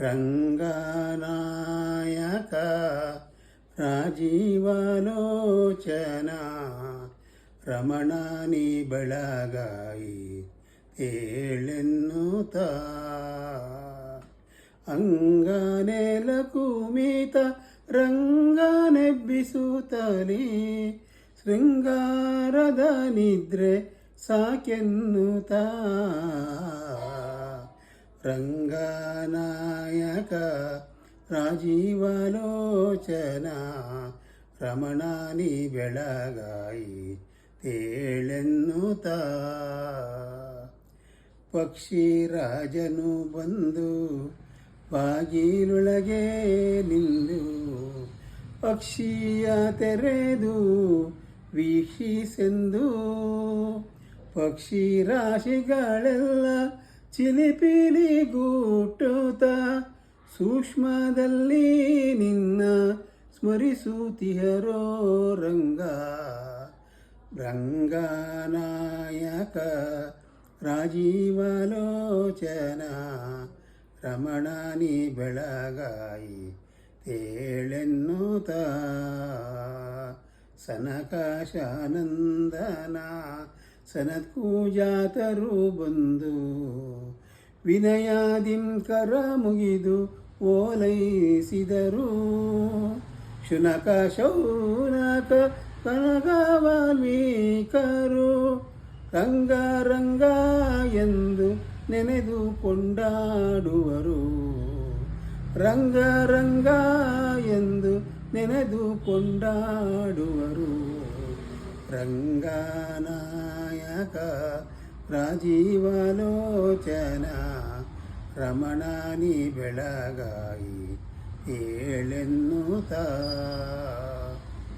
ರಂಗನಾಯಕ ರಾಜೀವಲೋಚನ ರಮಣಾನಿ ಬೆಳಗಾಯಿ ಏಳೆನ್ನುತ್ತ. ಅಂಗನೆಲ ಕುಮಿತ ರಂಗನೆಬ್ಬಿಸುತ್ತಲೇ ಶೃಂಗಾರದ ನಿದ್ರೆ ಸಾಕೆನ್ನುತ್ತ. ರಂಗನಾಯಕ, ರಾಜೀವಲೋಚನ, ರಮಣಾನಿ ಬೆಳಗಾಯಿ ತೇಳೆನ್ನುತ ಪಕ್ಷಿ ರಾಜನು ಬಂದು ಬಾಗಿಲೊಳಗೆ ನಿಂದು, ಪಕ್ಷಿಯ ತೆರೆದು ವೀಕ್ಷಿಸೆಂದು. ಪಕ್ಷಿ ರಾಶಿಗಳೆಲ್ಲ ಚಿಲಿಪಿಲಿ ಗೂಟುತ್ತ ಸೂಕ್ಷ್ಮದಲ್ಲಿ ನಿನ್ನ ಸ್ಮರಿಸುತ್ತಿಹರೋ ರಂಗ. ರಂಗನಾಯಕ ರಾಜೀವಲೋಚನ ರಮಣನಿ ಬೆಳಗಾಯಿ ತೇಳೆನ್ನುತ ಸನಕಾಶಾನಂದನ ಸನತ್ಕೂಜಾತರು ಬಂದು ವಿನಯಾದಿಂ ಕರ ಮುಗಿದು ಓಲೈಸಿದರು. ಶುನಕ ಶೌನಕ ಕನಕವಾಲ್ಮೀಕರು ರಂಗ ರಂಗ ಎಂದು ನೆನೆದು ಕೊಂಡಾಡುವರು ರಂಗ ರಂಗ ಎಂದು ನೆನೆದು ಕೊಂಡಾಡುವರು ರಂಗನಾಯಕ ರಾಜೀವಲೋಚನ ರಮಣಾನಿ ಬೆಳಗಾಯಿ ಏಳೆನ್ನುತ್ತಾ